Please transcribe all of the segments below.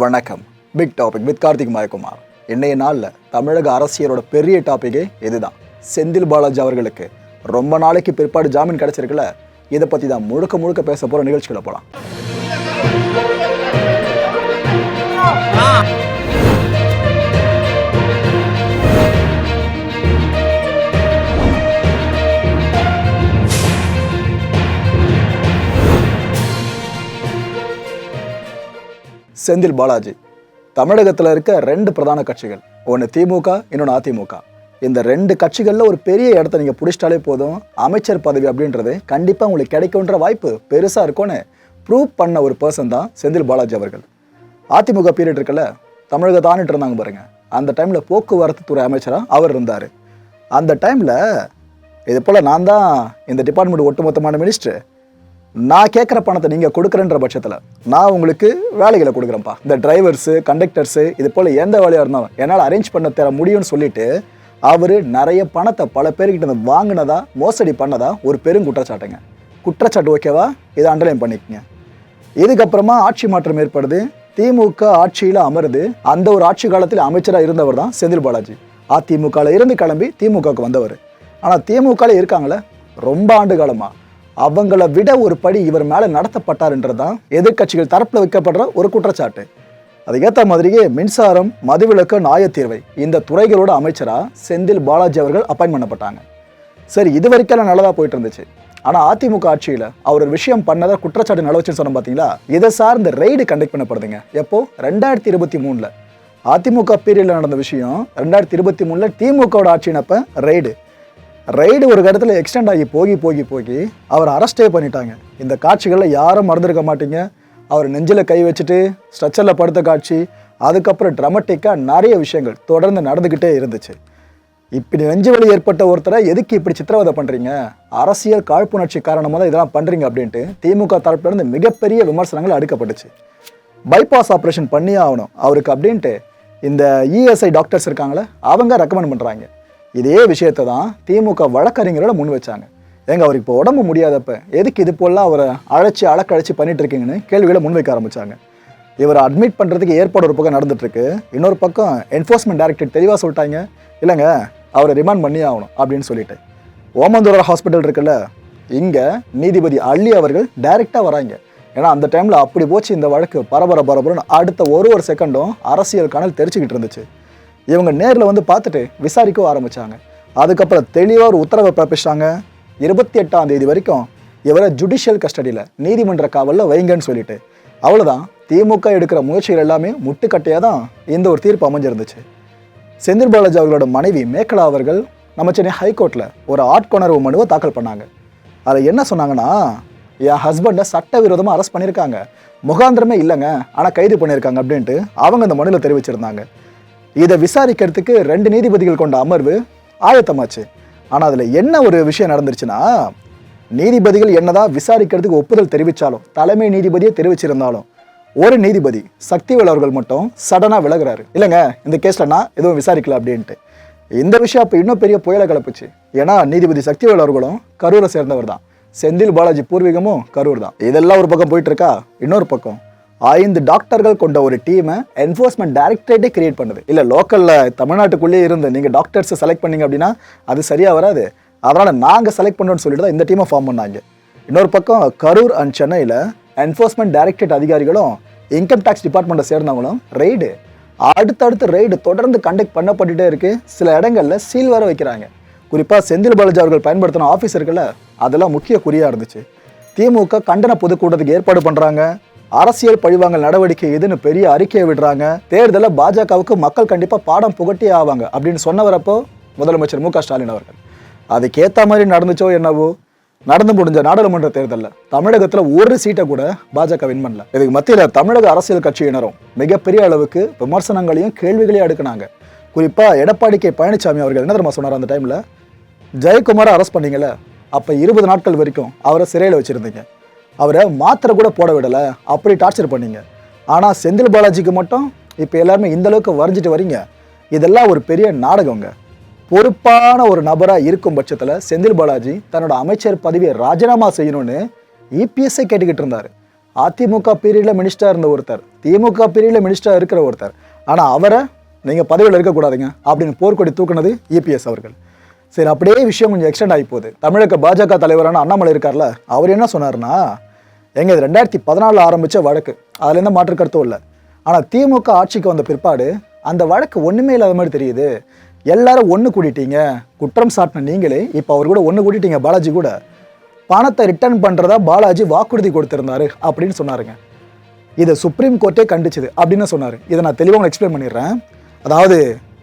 வணக்கம். Big topic with Karthik Mayakumar. இன்றைய நாளில் தமிழக அரசியலோட பெரிய டாப்பிக்கே இதுதான். செந்தில் பாலாஜி அவர்களுக்கு ரொம்ப நாளைக்கு பிற்பாடு ஜாமீன் கிடைச்சிருக்குல்ல? இதை பற்றி தான் முழுக்க முழுக்க பேச போகிற நிகழ்ச்சிகளை போகலாம் செந்தில் பாலாஜி. தமிழகத்தில் இருக்க ரெண்டு பிரதான கட்சிகள். ஒன்று திமுக இன்னொன்று அதிமுக. இந்த ரெண்டு கட்சிகளில் ஒரு பெரிய இடத்த நீங்கள் பிடிச்சிட்டாலே போதும். அமைச்சர் பதவி அப்படின்றது கண்டிப்பாக உங்களுக்கு கிடைக்குன்ற வாய்ப்பு பெருசாக இருக்கும்னு ப்ரூவ் பண்ண ஒரு பர்சன் தான் செந்தில் பாலாஜி அவர்கள். அதிமுக பீரியட் இருக்குல்ல தமிழகத்தை ஆண்டுட்டு இருந்தாங்க பாருங்கள் அந்த டைமில் போக்குவரத்து துறை அமைச்சராக அவர் இருந்தார். அந்த டைமில் இது போல் நான் தான் இந்த டிபார்ட்மெண்ட் ஒட்டுமொத்தமான மினிஸ்டர் நான் கேட்குற பணத்தை நீங்கள் கொடுக்குறன்ற பட்சத்தில் நான் உங்களுக்கு வேலைகளை கொடுக்குறேன்ப்பா. இந்த டிரைவர்ஸு கண்டக்டர்ஸு இது போல் எந்த வேலையாக இருந்தாலும் என்னால் அரேஞ்ச் பண்ண தர முடியும்னு சொல்லிட்டு அவர் நிறைய பணத்தை பல பேர்கிட்ட இருந்து வாங்கினதா மோசடி பண்ணதா ஒரு பெரும் குற்றச்சாட்டுங்க. குற்றச்சாட்டு ஓகேவா இதை அண்டர்லைன் பண்ணிக்கங்க. இதுக்கப்புறமா ஆட்சி மாற்றம் ஏற்படுது. திமுக ஆட்சியில் அமருது. அந்த ஒரு ஆட்சி காலத்தில் அமைச்சராக இருந்தவர் தான் செந்தில் பாலாஜி. அதிமுகவில் இருந்து கிளம்பி திமுகவுக்கு வந்தவர். ஆனால் திமுகவில் இருக்காங்களே ரொம்ப ஆண்டு காலமாக அவங்கள விட ஒரு படி இவர் மேலே நடத்தப்பட்டார்ன்றது தான் எதிர்க்கட்சிகள் தரப்பில் வைக்கப்படுற ஒரு குற்றச்சாட்டு. அதுக்கேற்ற மாதிரியே மின்சாரம் மதுவிலக்கு நியாயத்தீர்வை இந்த துறைகளோட அமைச்சராக செந்தில் பாலாஜி அவர்கள் அப்பாயின் பண்ணப்பட்டாங்க. சரி இது வரைக்கும் நல்லதாக போயிட்டு இருந்துச்சு ஆனால் அதிமுக ஆட்சியில் அவர் ஒரு விஷயம் பண்ணதை குற்றச்சாட்டு நிலவச்சுன்னு சொன்னோம் பார்த்தீங்களா இதை சார்ந்த ரெய்டு கண்டக்ட் பண்ணப்படுதுங்க. எப்போ? ரெண்டாயிரத்தி இருபத்தி மூணில். அதிமுக பீரியடில் நடந்த விஷயம் ரெண்டாயிரத்தி இருபத்தி மூணில் திமுகவோட ஆட்சினப்ப ரெய்டு. ரைடு ஒரு இடத்துல எக்ஸ்டெண்ட் ஆகி போகி போகி போகி அவர் அரெஸ்டே பண்ணிட்டாங்க. இந்த காட்சிகளில் யாரும் மறந்துருக்க மாட்டீங்க. அவர் நெஞ்சில் கை வச்சுட்டு ஸ்ட்ரக்சரில் படுத்த காட்சி அதுக்கப்புறம் ட்ரமட்டிக்காக நிறைய விஷயங்கள் தொடர்ந்து நடந்துக்கிட்டே இருந்துச்சு. இப்படி நெஞ்சு வலி ஏற்பட்ட ஒருத்தரை எதுக்கு இப்படி சித்திரவதை பண்ணுறீங்க அரசியல் காழ்ப்புணர்ச்சி காரணமாக தான் இதெல்லாம் பண்ணுறீங்க அப்படின்ட்டு திமுக தரப்பிலிருந்து மிகப்பெரிய விமர்சனங்கள் அடுக்கப்பட்டுச்சு. பைபாஸ் ஆப்ரேஷன் பண்ணியே ஆகணும். அவருக்கு அப்படின்ட்டு இந்த இஎஸ்ஐ டாக்டர்ஸ் இருக்காங்களே அவங்க ரெக்கமெண்ட் பண்ணுறாங்க இதே விஷயத்தை தான் திமுக வழக்கறிஞரோட முன் வச்சாங்க. ஏங்க அவர் இப்போ உடம்பு முடியாதப்ப எதுக்கு இது போலாம் அவரை அழைச்சி அழக்கழைச்சி பண்ணிட்டு இருக்கீங்கன்னு கேள்விகளை முன்வைக்க ஆரம்பிச்சாங்க. இவரை அட்மிட் பண்ணுறதுக்கு ஏற்பாடு ஒரு பக்கம் நடந்துட்டுருக்கு. இன்னொரு பக்கம் என்ஃபோர்ஸ்மெண்ட் டைரக்டர் தெளிவாக சொல்லிட்டாங்க. இல்லைங்க அவரை ரிமாண்ட் பண்ணி ஆகணும் அப்படின்னு சொல்லிட்டு. ஓமந்தூரர் ஹாஸ்பிட்டல் இருக்குல்ல இங்கே நீதிபதி அள்ளி அவர்கள் டைரெக்டாக வராங்க. ஏன்னா அந்த டைமில் அப்படி போச்சு இந்த வழக்கு பரபர பரபரன்னு அடுத்த ஒரு ஒரு செகண்டும் அரசியல் கணல் தெரிச்சுக்கிட்டு இருந்துச்சு. இவங்க நேரில் வந்து பார்த்துட்டு விசாரிக்கவும் ஆரம்பித்தாங்க அதுக்கப்புறம் தெளிவாக ஒரு உத்தரவை பிறப்பிச்சிட்டாங்க இருபத்தி எட்டாம் தேதி வரைக்கும் இவரை ஜுடிஷியல் கஸ்டடியில் நீதிமன்ற காவலில் வைங்கன்னு சொல்லிட்டு. அவ்வளோதான் திமுக எடுக்கிற முயற்சிகள் எல்லாமே முட்டுக்கட்டையாக தான் இந்த ஒரு தீர்ப்பு அமைஞ்சிருந்துச்சு. செந்தில் பாலாஜி அவர்களோட மனைவி மேக்கலா அவர்கள் நம்ம சென்னை ஹைகோர்ட்டில் ஒரு ஆட்கொணர்வு மனுவை தாக்கல் பண்ணாங்க. அதில் என்ன சொன்னாங்கன்னா என் ஹஸ்பண்டை சட்டவிரோதமாக அரெஸ்ட் பண்ணியிருக்காங்க. முகாந்திரமே இல்லைங்க. ஆனால் கைது பண்ணியிருக்காங்க அப்படின்ட்டு அவங்க அந்த மனுவில் தெரிவிச்சிருந்தாங்க. இதை விசாரிக்கிறதுக்கு ரெண்டு நீதிபதிகள் கொண்ட அமர்வு ஆயத்தமாச்சு. ஆனால் அதில் என்ன ஒரு விஷயம் நடந்துருச்சுன்னா நீதிபதிகள் என்னதான் விசாரிக்கிறதுக்கு ஒப்புதல் தெரிவித்தாலும் தலைமை நீதிபதியை தெரிவிச்சிருந்தாலும் ஒரு நீதிபதி சக்திவேல் அவர்கள் மட்டும் சடனாக விலகிறாரு. இல்லைங்க இந்த கேஸில் நான் எதுவும் விசாரிக்கல அப்படின்ட்டு. இந்த விஷயம் அப்போ இன்னும் பெரிய புயலை கிளப்புச்சு. ஏன்னா நீதிபதி சக்திவேல் அவர்களும் கரூரை சேர்ந்தவர் தான். செந்தில் பாலாஜி பூர்வீகமும் கரூர் தான். இதெல்லாம் ஒரு பக்கம் போயிட்டு இருக்கா? இன்னொரு பக்கம். ஐந்து டாக்டர்கள் கொண்ட ஒரு டீமை என்ஃபோர்ஸ்மெண்ட் டைரக்டரேட்டே கிரியேட் பண்ணுது. இல்லை லோக்கலில் தமிழ்நாட்டுக்குள்ளேயே இருந்து நீங்கள் டாக்டர்ஸை செலக்ட் பண்ணிங்க அப்படின்னா அது சரியாக வராது. அதனால் நாங்கள் செலக்ட் பண்ணோன்னு சொல்லிட்டு தான் இந்த டீமை ஃபார்ம் பண்ணாங்க. இன்னொரு பக்கம் கரூர் அண்ட் சென்னையில் என்ஃபோர்ஸ்மெண்ட் டைரக்டரேட் அதிகாரிகளும் இன்கம் டேக்ஸ் டிபார்ட்மெண்ட்டை சேர்ந்தவங்களும் ரெய்டு அடுத்தடுத்து ரெய்டு தொடர்ந்து கண்டக்ட் பண்ணப்பட்டுட்டே இருக்கு. சில இடங்களில் சீல் வர வைக்கிறாங்க. குறிப்பாக செந்தில் பாலாஜி அவர்கள் பயன்படுத்தின ஆஃபீஸ் இருக்குல்ல அதெல்லாம் முக்கிய குறியாக இருந்துச்சு. திமுக கண்டன பொதுக்கூட்டத்துக்கு ஏற்பாடு பண்ணுறாங்க அரசியல் பழிவாங்கல் நடவடிக்கை இதுன்னு பெரிய அறிக்கையை விடுறாங்க. தேர்தலில் பாஜகவுக்கு மக்கள் கண்டிப்பாக பாடம் புகட்டி ஆவாங்க அப்படின்னு சொன்னவரப்போ முதலமைச்சர் மு க ஸ்டாலின் அவர்கள். அதுக்கேற்ற மாதிரி நடந்துச்சோ என்னவோ நடந்து முடிஞ்ச நாடாளுமன்ற தேர்தலில் தமிழகத்தில் ஒரு சீட்டை கூட பாஜக வின் பண்ணல. இதுக்கு மத்தியில் தமிழக அரசியல் கட்சியினரும் மிகப்பெரிய அளவுக்கு விமர்சனங்களையும் கேள்விகளையும் எடுக்கினாங்க குறிப்பாக எடப்பாடி கே பழனிசாமி அவர்கள் என்ன தெரியுமா சொன்னார் அந்த டைமில் ஜெயக்குமாரை அரெஸ்ட் பண்ணீங்கல்ல அப்போ இருபது நாட்கள் வரைக்கும் அவரை சிறையில் வச்சுருந்தீங்க. அவரை மாத்திரை கூட போட விடலை. அப்படி டார்ச்சர் பண்ணீங்க. ஆனால் செந்தில் பாலாஜிக்கு மட்டும் இப்போ எல்லாருமே இந்தளவுக்கு வரைஞ்சிட்டு வரீங்க. இதெல்லாம் ஒரு பெரிய நாடகங்க. பொறுப்பான ஒரு நபராக இருக்கும் பட்சத்தில் செந்தில் பாலாஜி தன்னோட அமைச்சர் பதவியை ராஜினாமா செய்யணும்னு இபிஎஸ்ஐ கேட்டுக்கிட்டு இருந்தார். அதிமுக பீரியடில் மினிஸ்டராக இருந்த ஒருத்தர் திமுக பீரியடில் மினிஸ்டராக இருக்கிற ஒருத்தர். ஆனால் அவரை நீங்கள் பதவியில் இருக்கக்கூடாதுங்க அப்படின்னு போர்க்கொடி தூக்குனது இபிஎஸ் அவர்கள். சரி அப்படியே விஷயம் கொஞ்சம் எக்ஸ்டெண்ட் ஆகி போகுது. தமிழக பாஜக தலைவரான அண்ணாமலை இருக்கார்ல அவர் என்ன சொன்னார்னா எங்க இது ரெண்டாயிரத்தி பதினாலில் ஆரம்பித்த வழக்கு. அதில் எந்த மாற்று கருத்தும் இல்லை. ஆனால் திமுக ஆட்சிக்கு வந்த பிற்பாடு அந்த வழக்கு ஒன்றுமே இல்லாத மாதிரி தெரியுது. எல்லாரும் ஒன்று கூட்டிட்டீங்க குற்றம் சாட்டின நீங்களே இப்போ அவர் கூட ஒன்று கூட்டிட்டீங்க பாலாஜி கூட. பணத்தை ரிட்டர்ன் பண்ணுறதா பாலாஜி வாக்குறுதி கொடுத்துருந்தாரு அப்படின்னு சொன்னாருங்க. இதை சுப்ரீம் கோர்ட்டே கண்டிச்சுது அப்படின்னு சொன்னார். இதை நான் தெளிவாக உங்களுக்கு எக்ஸ்பிளைன் பண்ணிடுறேன். அதாவது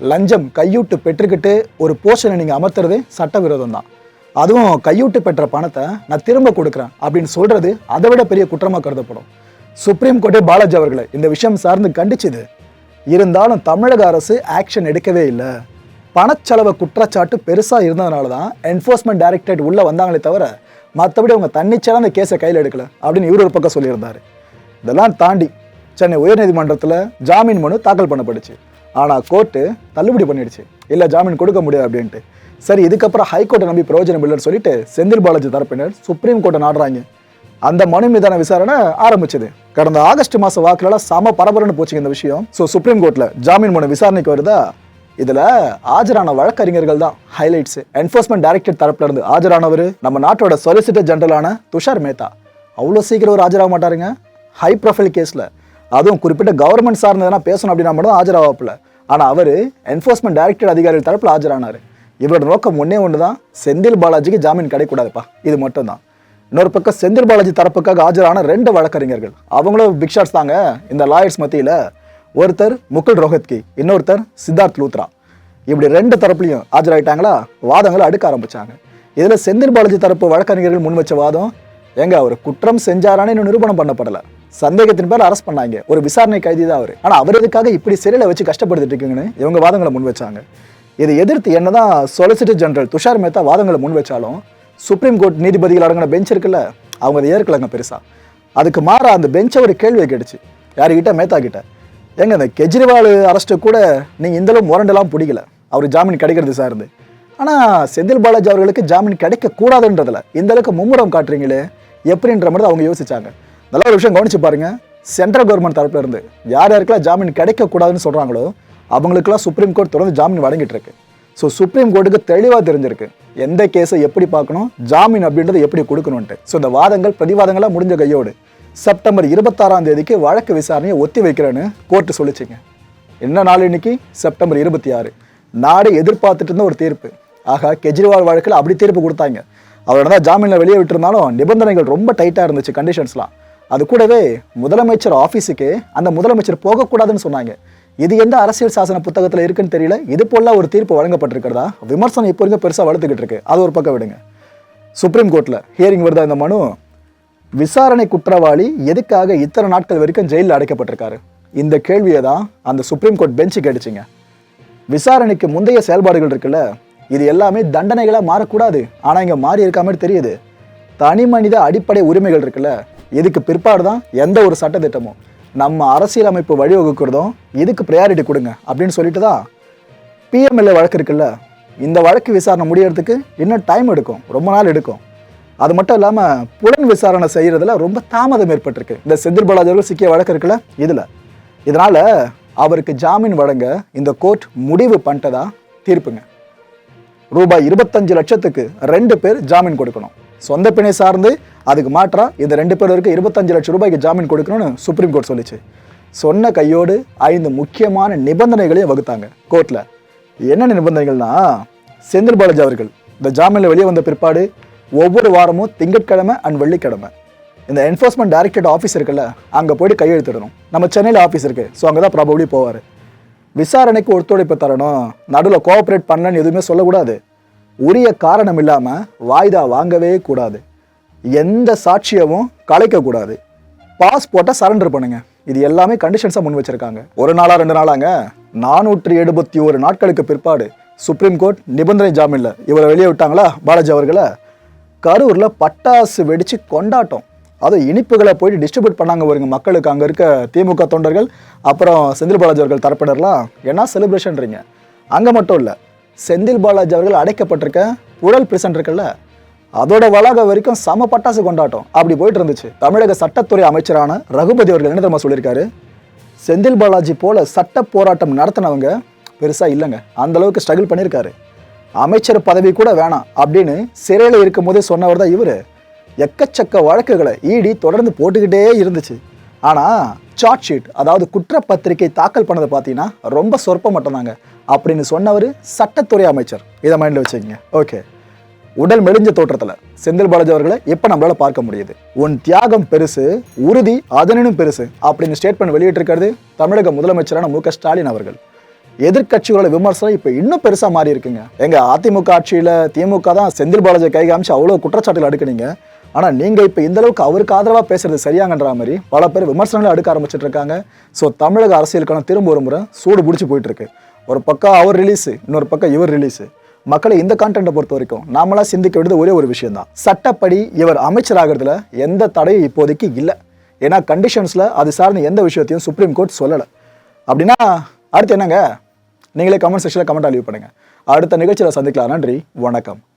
லஞ்சம் கையூட்டு பெற்றுக்கிட்டு ஒரு போர்ஷனை நீங்கள் அமர்த்துறதே சட்டவிரோதம் தான் அதுவும் கையூட்டு பெற்ற பணத்தை நான் திரும்ப கொடுக்குறேன் அப்படின்னு சொல்றது அதை விட பெரிய குற்றமாக கருதப்படும். சுப்ரீம் கோர்ட்டே பாலாஜி அவர்களை இந்த விஷயம் சார்ந்து கண்டிச்சுது. இருந்தாலும் தமிழக அரசு ஆக்ஷன் எடுக்கவே இல்லை. பணச்செலவு குற்றச்சாட்டு பெருசாக இருந்ததுனால தான் என்ஃபோர்ஸ்மெண்ட் டைரக்டரேட் உள்ளே வந்தாங்களே தவிர மற்றபடி அவங்க தன்னிச்சையாக அந்த கேஸை கையில் எடுக்கல அப்படின்னு இவர் ஒரு பக்கம் சொல்லியிருந்தாரு. இதெல்லாம் தாண்டி சென்னை உயர்நீதிமன்றத்தில் ஜாமீன் மனு தாக்கல் பண்ணப்பட்டுச்சு. ஆனால் கோர்ட்டு தள்ளுபடி பண்ணிடுச்சு. இல்லை ஜாமீன் கொடுக்க முடியாது அப்படின்ட்டு. சரி இதுக்கப்புறம் ஹைகோர்ட்டை நம்பி பிரயோஜனம் இல்லைன்னு சொல்லிட்டு செந்தில் பாலாஜி தரப்பினர் சுப்ரீம் கோர்ட்டை நாடுறாங்க. அந்த மனு மீதான விசாரணை ஆரம்பிச்சது. கடந்த ஆகஸ்ட் மாச வாக்குல சம பரபரன்னு போச்சுங்க இந்த விஷயம். ஸோ சுப்ரீம் கோர்ட்ல ஜாமீன் மனு விசாரணைக்கு வருதா? இதில் ஆஜரான வழக்கறிஞர்கள் தான் ஹைலைட்ஸ் என்ஃபோர்ஸ்மெண்ட் டைரக்டர் தரப்புல இருந்து ஆஜரானவர் நம்ம நாட்டோட சொலிசிட்டர் ஜெனரலான துஷார் மேத்தா. அவ்வளோ சீக்கிரம் ஒரு ஆஜராக மாட்டாருங்க? ஹை ப்ரொஃபைல் கேஸில் அதுவும் குறிப்பிட்ட கவர்மெண்ட் சார்ந்ததுனா பேசணும் அப்படின்னா மட்டும் ஆஜராகப்பில்லை ஆனால் அவர் என்ஃபோர்ஸ்மெண்ட் டைரக்டர் அதிகாரிகள் தரப்பில் ஆஜரானார். இவரோட நோக்கம் ஒன்றே ஒன்று தான் செந்தில் பாலாஜிக்கு ஜாமீன் கிடைக்கூடாதுப்பா இது மட்டும்தான். இன்னொரு பக்கம் செந்தில் பாலாஜி தரப்புக்காக ஆஜரான ரெண்டு வழக்கறிஞர்கள். அவங்களும் பிக் ஷாட்ஸ் தாங்க. இந்த லாயர்ஸ் மத்தியில் ஒருத்தர் முகுல் ரோஹத்கி இன்னொருத்தர் சித்தார்த் லூத்ரா. இப்படி ரெண்டு தரப்புலையும் ஆஜராயிட்டாங்களா? வாதங்களை அடுக்க ஆரம்பித்தாங்க இதில் செந்தில் பாலாஜி தரப்பு வழக்கறிஞர்கள் முன் வச்ச வாதம் எங்க அவர் குற்றம் செஞ்சாரான்னு இன்னும் நிரூபணம் பண்ணப்படலை. சந்தேகத்தின் பேர் அரெஸ்ட் பண்ணாங்க. ஒரு விசாரணை கைதி தான் அவர். ஆனால் அவர் எதுக்காக இப்படி சிறையில் வச்சு கஷ்டப்படுத்திட்டு இருக்கீங்கன்னு இவங்க வாதங்களை முன் வச்சாங்க. இதை எதிர்த்து என்னதான் சொலிசிட்டர் ஜெனரல் துஷார் மேத்தா வாதங்களை முன் வச்சாலும் சுப்ரீம் கோர்ட் நீதிபதிகள் அடங்கின பெஞ்ச் இருக்குல்ல அவங்க அதை ஏற்கலங்க பெருசா. அதுக்கு மாறாக அந்த பெஞ்சை ஒரு கேள்வியை கேட்டுச்சு. யாருக்கிட்ட மேத்தா கிட்ட. ஏங்க இந்த கெஜ்ரிவால் அரெஸ்ட்டு கூட நீங்கள் இந்தளவு முரண்டெல்லாம் பிடிக்கல. அவர் ஜாமீன் கிடைக்கிறது சார்ந்து. ஆனால் செந்தில் பாலாஜி அவர்களுக்கு ஜாமீன் கிடைக்க கூடாதுன்றதுல இந்த அளவுக்கு மும்முரம் காட்டுறீங்களே எப்படின்ற மாதிரி அவங்க யோசிச்சாங்க. நல்ல ஒரு விஷயம் கவனிச்சு பாருங்க. சென்ட்ரல் கவர்மெண்ட் தரப்புல இருந்து யார் யாருக்கெல்லாம் ஜாமீன் கிடைக்கக்கூடாதுன்னு சொல்கிறாங்களோ சொல்றாங்களோ அவங்களுக்கெல்லாம் சுப்ரீம் கோர்ட் தொடர்ந்து ஜாமீன் வழங்கிட்டு இருக்கு ஸோ சுப்ரீம் கோர்ட்டுக்கு தெளிவாக தெரிஞ்சிருக்கு. எந்த கேஸை எப்படி பார்க்கணும் ஜாமீன் அப்படின்றத எப்படி கொடுக்கணும்ன்ட்டு. ஸோ இந்த வாதங்கள் பிரதிவாதங்களாக முடிஞ்ச கையோடு செப்டம்பர் இருபத்தாறாம் தேதிக்கு வழக்கு விசாரணையை ஒத்தி வைக்கிறேன்னு கோர்ட்டு சொல்லிச்சிங்க. என்ன நாள் இன்னைக்கு? செப்டம்பர் இருபத்தி ஆறு. நாடு எதிர்பார்த்துட்டு இருந்த ஒரு தீர்ப்பு. ஆகா கெஜ்ரிவால் வழக்கில் அப்படி தீர்ப்பு கொடுத்தாங்க. அவர் தான் ஜாமீனில் வெளியே விட்டுருந்தாலும் நிபந்தனைகள் ரொம்ப டைட்டாக இருந்துச்சு கண்டிஷன்ஸ்லாம் அது கூடவே முதலமைச்சர் ஆஃபீஸுக்கு அந்த முதலமைச்சர் போகக்கூடாதுன்னு சொன்னாங்க. இது எந்த அரசியல் சாசன புத்தகத்தில் இருக்குன்னு தெரியல. இது போல ஒரு தீர்ப்பு வழங்கப்பட்டிருக்கிறதா? விமர்சனம் இப்போ இருக்க பெருசாக வளர்த்துக்கிட்டு இருக்கு. அது ஒரு பக்கம் விடுங்க. சுப்ரீம் கோர்ட்டில் ஹியரிங் வருதா இந்த மனு? விசாரணை குற்றவாளி எதுக்காக இத்தனை நாட்கள் வரைக்கும் ஜெயிலில் அடைக்கப்பட்டிருக்காரு? இந்த கேள்வியை தான் அந்த சுப்ரீம் கோர்ட் பெஞ்சு கேட்டுச்சிங்க விசாரணைக்கு முந்தைய செயல்பாடுகள் இருக்குல்ல? இது எல்லாமே தண்டனைகளாக மாறக்கூடாது. ஆனால் இங்கே மாறி இருக்க மாதிரி தெரியுது. தனி மனித அடிப்படை உரிமைகள் இருக்குல்ல? இதுக்கு பிற்பாடு தான் எந்த ஒரு சட்டத்திட்டமும். நம்ம அரசியலமைப்பு வழிவகுக்கிறதும் இதுக்கு ப்ரையாரிட்டி கொடுங்க அப்படின்னு சொல்லிட்டு தான் பிஎம்எல்ஏ வழக்கு இருக்குல்ல இந்த வழக்கு விசாரணை முடியறதுக்கு இன்னும் டைம் எடுக்கும் ரொம்ப நாள் எடுக்கும். அது மட்டும் இல்லாமல் புலன் விசாரணை செய்கிறதுல ரொம்ப தாமதம் ஏற்பட்டிருக்கு. இந்த செந்தில் பாலாஜி அவர்கள் சிக்கிய வழக்கு இருக்குல்ல இதில். இதனால் அவருக்கு ஜாமீன் வழங்க இந்த கோர்ட் முடிவு பண்ணிட்டதா? தீர்ப்புங்க. ரூபாய் இருபத்தஞ்சு லட்சத்துக்கு ரெண்டு பேர் ஜாமீன் கொடுக்கணும். சொந்த பிணை சார்ந்து அதுக்கு மாற்றாக இந்த ரெண்டு பேருக்கு இருபத்தஞ்சு லட்சம் ரூபாய்க்கு ஜாமீன் கொடுக்கணும்னு சுப்ரீம் கோர்ட் சொல்லிச்சு. சொன்ன கையோடு ஐந்து முக்கியமான நிபந்தனைகளையும் வகுத்தாங்க கோர்ட்டில் என்னென்ன நிபந்தனைகள்னா செந்தில் பாலாஜி அவர்கள் இந்த ஜாமீனில் வெளியே வந்த பிற்பாடு ஒவ்வொரு வாரமும் திங்கட்கிழமை அண்ட் வெள்ளிக்கிழமை. இந்த என்ஃபோர்ஸ்மெண்ட் டைரக்டரேட் ஆஃபீஸ் இருக்குல்ல அங்கே போய்ட்டு கையெழுத்திடணும். நம்ம சென்னையில் ஆஃபீஸ் இருக்குது ஸோ அங்கே தான் ப்ராபப்ளி போவார். விசாரணைக்கு ஒத்துழைப்பு தரணும். நடுவில் கோஆப்ரேட் பண்ணலன்னு எதுவுமே சொல்லக்கூடாது. உரிய காரணம் இல்லாமல் வாய்தா வாங்கவே கூடாது. எந்த சாட்சியமும் கலைக்கக்கூடாது பாஸ்போர்ட்டை சரண்டர் பண்ணுங்க. இது எல்லாமே கண்டிஷன்ஸாக முன் வச்சுருக்காங்க. ஒரு நாளாக ரெண்டு நாளாங்க? நானூற்றி எழுபத்தி ஒரு நாட்களுக்கு பிற்பாடு சுப்ரீம் கோர்ட் நிபந்தனை ஜாமீனில் இவரை வெளியே விட்டாங்களா பாலாஜி அவர்களை? கரூரில் பட்டாசு வெடித்து கொண்டாட்டம். அதுவும் இனிப்புகளை போயிட்டு டிஸ்ட்ரிபியூட் பண்ணாங்க வருங்க மக்களுக்கு. அங்கே இருக்க திமுக தொண்டர்கள் அப்புறம் செந்தில் பாலாஜி அவர்கள் தரப்பினர்லாம் என்ன செலிப்ரேஷன்றீங்க அங்கே மட்டும் இல்லை செந்தில் பாலாஜி அவர்கள் அடைக்கப்பட்டிருக்க உடல் பிரசன்ட் இருக்குல்ல அதோட வளாக வரைக்கும் சம பட்டாசு கொண்டாட்டம். அப்படி போயிட்டு இருந்துச்சு. தமிழக சட்டத்துறை அமைச்சரான ரகுபதி அவர்கள் என்ன தெரியுமா சொல்லியிருக்காரு? செந்தில் பாலாஜி போல சட்ட போராட்டம் நடத்தினவங்க பெருசாக இல்லைங்க. அந்த அளவுக்கு ஸ்ட்ரகிள் பண்ணியிருக்காரு. அமைச்சர் பதவி கூட வேணாம் அப்படின்னு சிறையில் இருக்கும் போதே சொன்னவர் தான் இவர். எக்கச்சக்க வழக்குகளை இடி தொடர்ந்து போட்டுக்கிட்டே இருந்துச்சு. ஆனால் சார்ட் ஷீட் அதாவது குற்றப்பத்திரிகை தாக்கல் பண்ணதை பார்த்தீங்கன்னா ரொம்ப சொற்ப மட்டும்தாங்க. அப்படின்னு சொன்னவர் சட்டத்துறை அமைச்சர். இதை மைண்டில் வச்சுக்கோங்க. ஓகே உடல் மெலிஞ்ச தோற்றத்தில் செந்தில் பாலாஜி அவர்களை இப்போ நம்மளால் பார்க்க முடியுது? உன் தியாகம் பெருசு உறுதி அதனினும் பெருசு அப்படின்னு ஸ்டேட்மெண்ட் வெளியிட்டிருக்கிறது தமிழக முதலமைச்சரான மு ஸ்டாலின் அவர்கள். எதிர்க்கட்சிகளோட விமர்சனம் இப்போ இன்னும் பெருசாக மாறி இருக்குங்க. எங்கள் அதிமுக ஆட்சியில் திமுக தான் செந்தில் பாலாஜி கை காமிச்சு அவ்வளோ குற்றச்சாட்டுகள் அடுக்குனீங்க. ஆனால் நீங்கள் இப்போ இந்தளவுக்கு அவருக்கு ஆதரவாக பேசுறது சரியாங்கன்ற மாதிரி பல பேர் விமர்சனங்களை அடுக்க ஆரம்பிச்சிட்டு இருக்காங்க. ஸோ தமிழக அரசியலுக்கான திரும்ப ஒரு முறை சூடு பிடிச்சி போயிட்டு இருக்கு. ஒரு பக்கம் அவர் ரிலீஸு இன்னொரு பக்கம் இவர் ரிலீஸு மக்களை இந்த கான்டென்ட்டை பொறுத்த வரைக்கும் நாமளாக சிந்திக்க வேண்டியது ஒரே ஒரு விஷயம் தான். சட்டப்படி இவர் அமைச்சராகிறதுல எந்த தடையும் இப்போதைக்கு இல்லை. ஏன்னா கண்டிஷன்ஸில் அது சார்ந்த எந்த விஷயத்தையும் சுப்ரீம் கோர்ட் சொல்லலை. அப்படின்னா அடுத்து என்னங்க? நீங்களே கமெண்ட் செக்ஷனில் கமெண்ட் அழிவு பண்ணுங்க. அடுத்த நிகழ்ச்சியில் சந்திக்கலாம். நன்றி. வணக்கம்.